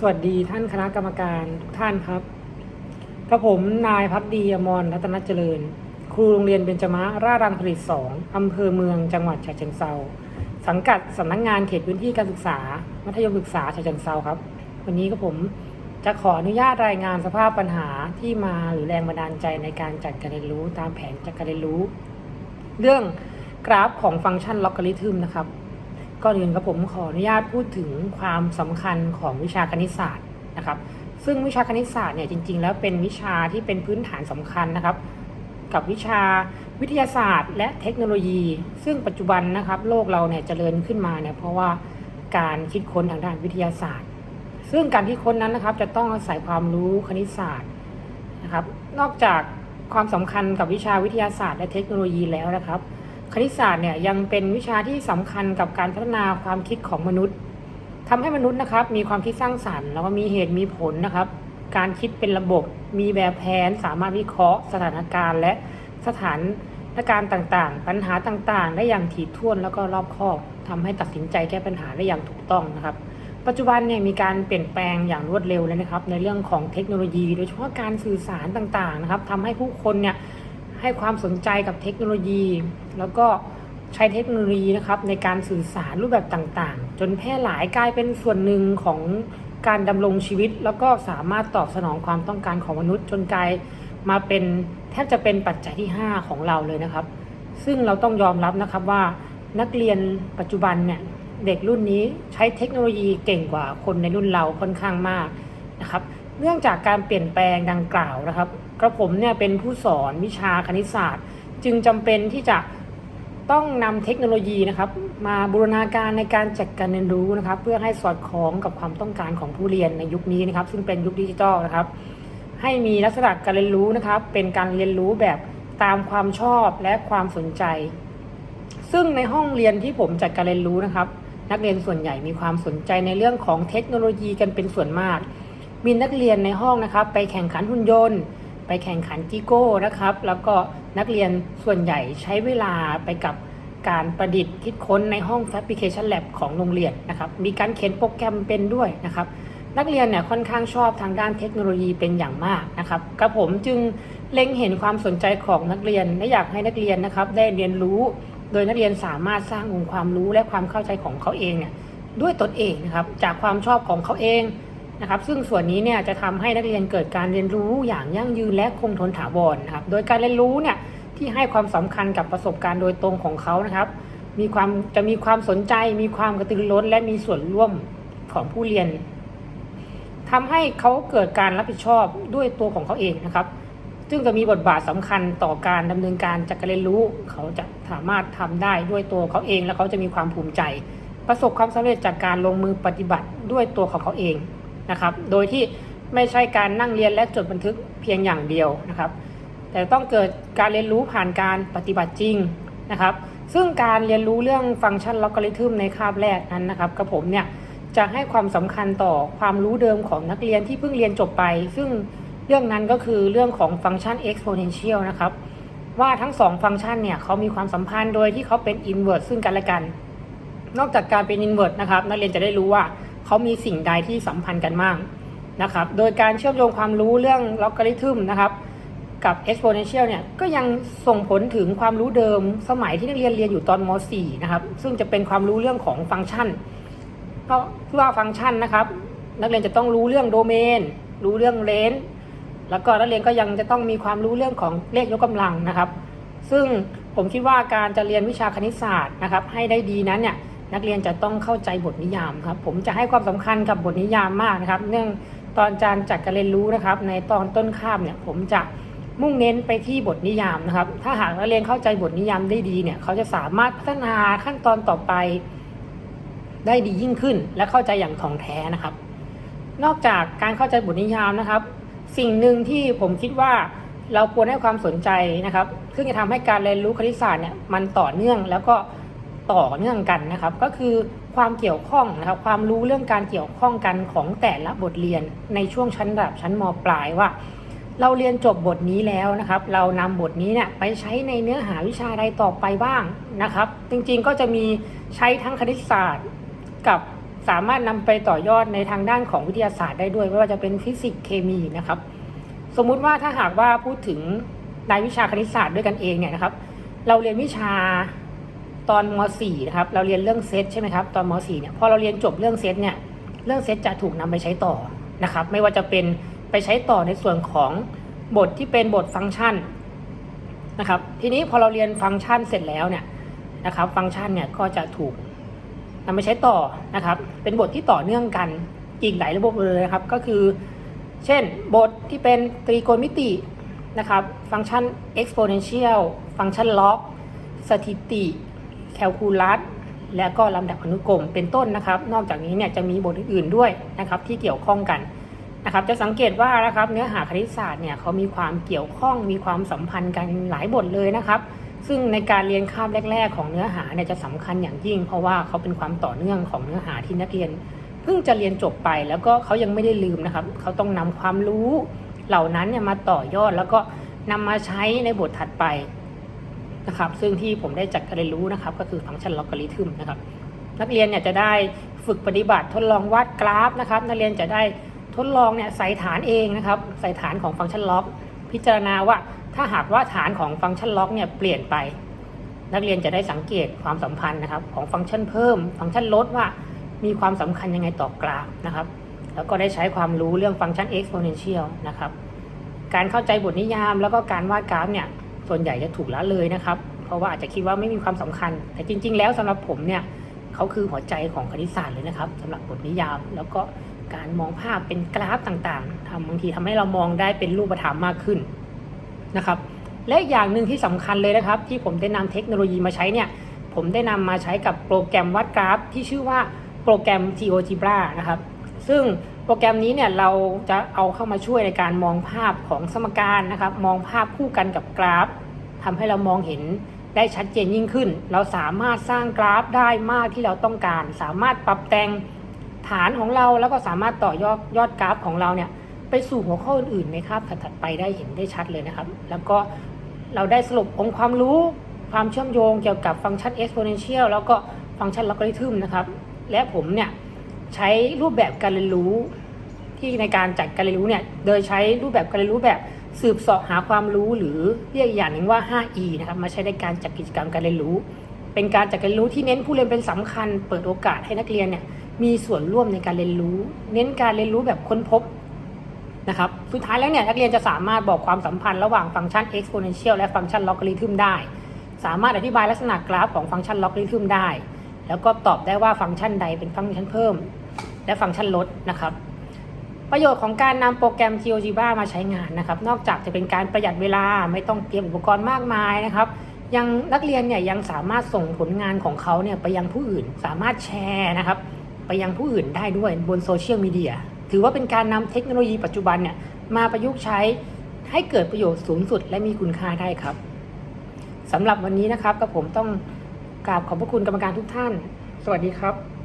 สวัสดีท่านคณะกรรมการทุกท่านครับกระผมนายพักดีอมรรัตนเจริญ ครูโรงเรียนเบญจมะราชรังผลิต2อำเภอเมืองจังหวัดฉะเชิงเซาสังกัดสำนักงงานเขตพื้นที่การศึกษา มัธยมศึกษาฉะเชิงเซาครับ วันนี้ก็ผมจะขออนุญาตรายงานสภาพปัญหาที่มาหรือแรงบันดาลใจในการจัดการเรียนรู้ตามแผนจัดการเรียนรู้ เรื่องกราฟของฟังก์ชันล็อกการิทึมนะครับ ก่อนอื่นครับผมขออนุญาตพูดถึงความสำคัญของวิชาคณิตศาสตร์นะครับ ซึ่งวิชาคณิตศาสตร์เนี่ยจริง ๆ แล้วเป็นวิชาที่เป็นพื้นฐานสำคัญนะครับ กับวิชาวิทยาศาสตร์ และเทคโนโลยี ซึ่งปัจจุบันนะครับโลกเราเนี่ยเจริญขึ้นมาเนี่ยเพราะว่าการคิดค้นทางด้านวิทยาศาสตร์ ซึ่งการคิดค้นนั้นนะครับ จะต้องอาศัยความรู้คณิตศาสตร์นะครับ นอกจากความสำคัญกับวิชาวิทยาศาสตร์ และเทคโนโลยีแล้วนะครับ ณิตศาสตร์เนี่ยยังเป็นวิชาที่สำคัญกับการพัฒนาความคิดของมนุษย์ทำให้มนุษย์นะครับ มีความคิดสร้างสรรค์แล้วก็มีเหตุมีผลนะครับ การคิดเป็นระบบ มีแบบแผน สามารถวิเคราะห์ สถานการณ์และสถานการณ์ต่างๆ ปัญหาต่างๆ ได้อย่างถี่ถ้วนแล้วก็รอบคอบทำให้ตัดสินใจแก้ปัญหาได้อย่างถูกต้องนะครับ ปัจจุบันเนี่ยมีการเปลี่ยนแปลงอย่างรวดเร็วเลยนะครับ ในเรื่องของเทคโนโลยี โดยเฉพาะการสื่อสารต่างๆนะครับทำให้ผู้คนเนี่ย ให้ความสนใจกับเทคโนโลยี แล้วก็ใช้เทคโนโลยีนะครับในการสื่อสารรูปแบบต่างๆ จนแพร่หลายกลายเป็นส่วนหนึ่งของการดำรงชีวิต แล้วก็สามารถตอบสนองความต้องการของมนุษย์ จนกลายมาเป็นแทบจะเป็นปัจจัยที่ 5 ของเราเลยนะครับ ซึ่งเราต้องยอมรับนะครับว่านักเรียนปัจจุบันเนี่ยเด็กรุ่นนี้ใช้เทคโนโลยีเก่งกว่าคนในรุ่นเราค่อนข้างมากนะครับ เนื่องจากการเปลี่ยนแปลงดังกล่าวนะครับ กระผมเนี่ยเป็นผู้สอนวิชาคณิตศาสตร์ จึงจำเป็นที่จะต้องนำเทคโนโลยีนะครับมาบูรณาการในการจัดการเรียนรู้นะครับ เพื่อให้สอดคล้องกับความต้องการของผู้เรียนในยุคนี้นะครับ ซึ่งเป็นยุคดิจิทัลนะครับ ให้มีลักษณะการเรียนรู้นะครับ เป็นการเรียนรู้แบบตามความชอบและความสนใจ ซึ่งในห้องเรียนที่ผมจัดการเรียนรู้นะครับ นักเรียนส่วนใหญ่มีความสนใจในเรื่องของเทคโนโลยีกันเป็นส่วนมาก มีนักเรียนในห้องนะครับ ไปแข่งขันหุ่นยนต์ ไปแข่งขันกิโก้นะครับ แล้วก็นักเรียนส่วนใหญ่ใช้เวลาไปกับการประดิษฐ์คิดค้นในห้อง Fabrication Lab ของโรงเรียนนะครับ มีการเขียนโปรแกรมเป็นด้วยนะครับ นักเรียนเนี่ยค่อนข้างชอบทางด้านเทคโนโลยีเป็นอย่างมากนะครับกระผมจึงเล็งเห็นความสนใจของนักเรียนและอยากให้นักเรียนนะครับ ได้เรียนรู้ โดยนักเรียนสามารถสร้างองค์ความรู้และความเข้าใจของเขาเองเนี่ยด้วยตนเองนะครับ จากความชอบของเขาเอง นะครับซึ่งส่วนนี้เนี่ยจะทำให้นักเรียนเกิดการเรียนรู้อย่างยั่งยืนและคงทนถาวรนะครับโดยการเรียนรู้เนี่ยที่ให้ความสำคัญกับประสบการณ์โดยตรงของเขานะครับมีความจะมีความสนใจ มีความกระตือร้นและมีส่วนร่วมของผู้เรียนทำให้เขาเกิดการรับผิดชอบด้วยตัวของเขาเองนะครับ ซึ่งจะมีบทบาทสำคัญต่อการดำเนินการจากการเรียนรู้ เขาจะสามารถทำได้ด้วยตัวเขาเอง และเขาจะมีความภูมิใจ ประสบความสำเร็จจากการลงมือปฏิบัติด้วยตัวของเขาเอง นะครับ โดยที่ไม่ใช่การนั่งเรียนและจดบันทึกเพียงอย่างเดียวนะครับ แต่ต้องเกิดการเรียนรู้ผ่านการปฏิบัติจริงนะครับ ซึ่งการเรียนรู้เรื่องฟังก์ชันลอการิทึมในคาบแรกนั้นนะครับกระผมเนี่ยจะให้ความสำคัญต่อความรู้เดิมของนักเรียนที่เพิ่งเรียนจบไป ซึ่งเรื่องนั้นก็คือเรื่องของฟังก์ชัน exponential นะครับ ว่าทั้งสองฟังก์ชันเนี่ยเขามีความสัมพันธ์โดยที่เขาเป็น inverse ซึ่งกันและกัน นอกจากการเป็น inverse นะครับ นักเรียนจะได้รู้ว่า เขามีสิ่งใดที่สัมพันธ์กันบ้างนะครับ โดยการเชื่อมโยงความรู้เรื่องลอการิทึมนะครับ กับ exponential เนี่ยก็ยังส่งผลถึงความรู้เดิมสมัยที่นักเรียนเรียนอยู่ตอนม .4 นะครับ ซึ่งจะเป็นความรู้เรื่องของฟังก์ชันเพราะว่าฟังก์ชันนะครับ นักเรียนจะต้องรู้เรื่องโดเมน รู้เรื่องเลนแล้วก็นักเรียนก็ยังจะต้องมีความรู้เรื่องของเลขยกกำลังนะครับ ซึ่งผมคิดว่าการจะเรียนวิชาคณิตศาสตร์นะครับ ให้ได้ดีนั้นเนี่ย นักเรียนจะต้องเข้าใจบทนิยามครับ ผมจะให้ความสำคัญกับบทนิยามมากนะครับ เนื่องตอนจารจัดการเรียนรู้นะครับ ในตอนต้นคาบเนี่ยผมจะมุ่งเน้นไปที่บทนิยามนะครับ ถ้าหากนักเรียนเข้าใจบทนิยามได้ดีเนี่ยเขาจะสามารถพัฒนาขั้นตอนต่อไป ได้ดียิ่งขึ้น และเข้าใจอย่างถ่องแท้นะครับ นอกจากการเข้าใจบทนิยามนะครับ สิ่งหนึ่งที่ผมคิดว่าเราควรให้ความสนใจนะครับ ซึ่งจะทำให้การเรียนรู้คณิตศาสตร์เนี่ยมันต่อเนื่องแล้วก็ ต่อเนื่องกันนะครับ ก็คือความเกี่ยวข้องนะครับความรู้เรื่องการเกี่ยวข้องกันของแต่ละบทเรียนในช่วงชั้นระดับชั้นมปลายว่า เราเรียนจบบทนี้แล้วนะครับ เรานำบทนี้เนี่ยไปใช้ในเนื้อหาวิชาใดต่อไปบ้างนะครับ จริงๆก็จะมีใช้ทั้งคณิตศาสตร์กับสามารถนำไปต่อยอดในทางด้านของวิทยาศาสตร์ได้ด้วยไม่ว่าจะเป็นฟิสิกส์เคมีนะครับ สมมุติว่าถ้าหากว่าพูดถึงในวิชาคณิตศาสตร์ด้วยกันเองเนี่ยนะครับ เราเรียนวิชา ตอนม .4 นะครับเราเรียนเรื่องเซตใช่ไหมครับตอนม .4 เนี่ยพอเราเรียนจบเรื่องเซตเนี่ยเรื่องเซตจะถูกนำไปใช้ต่อนะครับ ไม่ว่าจะเป็นไปใช้ต่อในส่วนของบทที่เป็นบทฟังก์ชันนะครับทีนี้พอเราเรียนฟังก์ชันเสร็จแล้วเนี่ยนะครับฟังก์ชันเนี่ยก็จะถูกนำไปใช้ต่อนะครับ เป็นบทที่ต่อเนื่องกันอีกหลายระบบเลยนะครับ ก็คือ เช่นบทที่เป็นตรีโกณมิตินะครับ ฟังก์ชัน exponential ฟังก์ชันล็อกสถิติ แคลคูลัสและก็ลำดับอนุกรมเป็นต้นนะครับ นอกจากนี้เนี่ยจะมีบทอื่นๆด้วยนะครับที่เกี่ยวข้องกันนะครับ จะสังเกตว่านะครับเนื้อหาคณิตศาสตร์เนี่ยเขามีความเกี่ยวข้องมีความสัมพันธ์กันหลายบทเลยนะครับ ซึ่งในการเรียนคาบแรก ๆ ของเนื้อหาเนี่ยจะสำคัญอย่างยิ่ง เพราะว่าเขาเป็นความต่อเนื่องของเนื้อหาที่นักเรียน เพิ่งจะเรียนจบไปแล้วก็เขายังไม่ได้ลืมนะครับเขาต้องนำความรู้เหล่านั้นเนี่ยมาต่อยอดแล้วก็นำมาใช้ในบทถัดไป นะครับ ซึ่งที่ผมได้จัดการเรียนรู้นะครับ ก็คือฟังก์ชันลอกริทึมนะครับ นักเรียนเนี่ยจะได้ฝึกปฏิบัติทดลองวาดกราฟนะครับ นักเรียนจะได้ทดลองเนี่ยใส่ฐานเองนะครับใส่ฐานของฟังก์ชันล็อก พิจารณาว่าถ้าหากว่าฐานของฟังก์ชันล็อกเนี่ยเปลี่ยนไป นักเรียนจะได้สังเกตความสัมพันธ์นะครับ ของฟังก์ชันเพิ่ม ฟังก์ชันลดว่ามีความสำคัญยังไงต่อกราฟนะครับ แล้วก็ได้ใช้ความรู้เรื่องฟังก์ชัน exponential นะครับ การเข้าใจบทนิยามแล้วก็การวาดกราฟเนี่ย ส่วนใหญ่จะถูกละเลยนะครับ เพราะว่าอาจจะคิดว่าไม่มีความสำคัญ แต่จริง ๆ แล้วสำหรับผมเนี่ยเขาคือหัวใจของคณิตศาสตร์เลยนะครับสำหรับบทนิยาม แล้วก็การมองภาพเป็นกราฟต่างๆทำบางทีทำให้เรามองได้เป็นรูปธรรมมากขึ้นนะครับ และอย่างหนึ่งที่สำคัญเลยนะครับ ที่ผมได้นำเทคโนโลยีมาใช้เนี่ยผมได้นำมาใช้กับโปรแกรมวาดกราฟ ที่ชื่อว่าโปรแกรม GeoGebra นะครับ ซึ่ง โปรแกรมนี้เนี่ยเราจะเอาเข้ามาช่วยในการมองภาพของสมการนะครับ มองภาพคู่กันกับกราฟทำให้เรามองเห็นได้ชัดเจนยิ่งขึ้น เราสามารถสร้างกราฟได้มากที่เราต้องการ สามารถปรับแต่งฐานของเราแล้วก็สามารถต่อยอดยอดกราฟของเราเนี่ยไปสู่หัวข้ออื่นๆในคาบถัดไปได้เห็นได้ชัดเลยนะครับ แล้วก็เราได้สรุปองค์ความรู้ความเชื่อมโยงเกี่ยวกับฟังก์ชัน exponential แล้วก็ฟังก์ชัน logarithm นะครับ และผมเนี่ย ใช้รูปแบบการเรียนรู้ที่ในการจัดการเรียนรู้เนี่ย โดยใช้รูปแบบการเรียนรู้แบบสืบเสาะหาความรู้หรือเรียกอย่างหนึ่งว่า 5E นะครับมาใช้ในการจัดกิจกรรมการเรียนรู้ เป็นการจัดการเรียนรู้ที่เน้นผู้เรียนเป็นสำคัญ เปิดโอกาสให้นักเรียนเนี่ยมีส่วนร่วมในการเรียนรู้ เน้นการเรียนรู้แบบค้นพบนะครับสุดท้ายแล้วเนี่ยนักเรียนจะสามารถบอกความสัมพันธ์ระหว่างฟังก์ชัน exponential และฟังก์ชัน logarithm ได้ สามารถอธิบายลักษณะกราฟของฟังก์ชัน logarithm ได้ แล้วก็ตอบได้ว่าฟังก์ชันใดเป็นฟังก์ชันเพิ่ม และฟังก์ชันลดนะครับ ประโยชน์ของการนำโปรแกรม GeoGebra มาใช้งานนะครับ นอกจากจะเป็นการประหยัดเวลาไม่ต้องเตรียมอุปกรณ์มากมายนะครับยังนักเรียนเนี่ยยังสามารถส่งผลงานของเขาเนี่ยไปยังผู้อื่นสามารถแชร์นะครับไปยังผู้อื่นได้ด้วยบนโซเชียลมีเดียถือว่าเป็นการนำเทคโนโลยีปัจจุบันเนี่ยมาประยุกต์ใช้ให้เกิดประโยชน์สูงสุดและมีคุณค่าได้ครับสำหรับวันนี้นะครับกับผมต้อง กราบขอบพระคุณกรรมการทุกท่าน สวัสดีครับ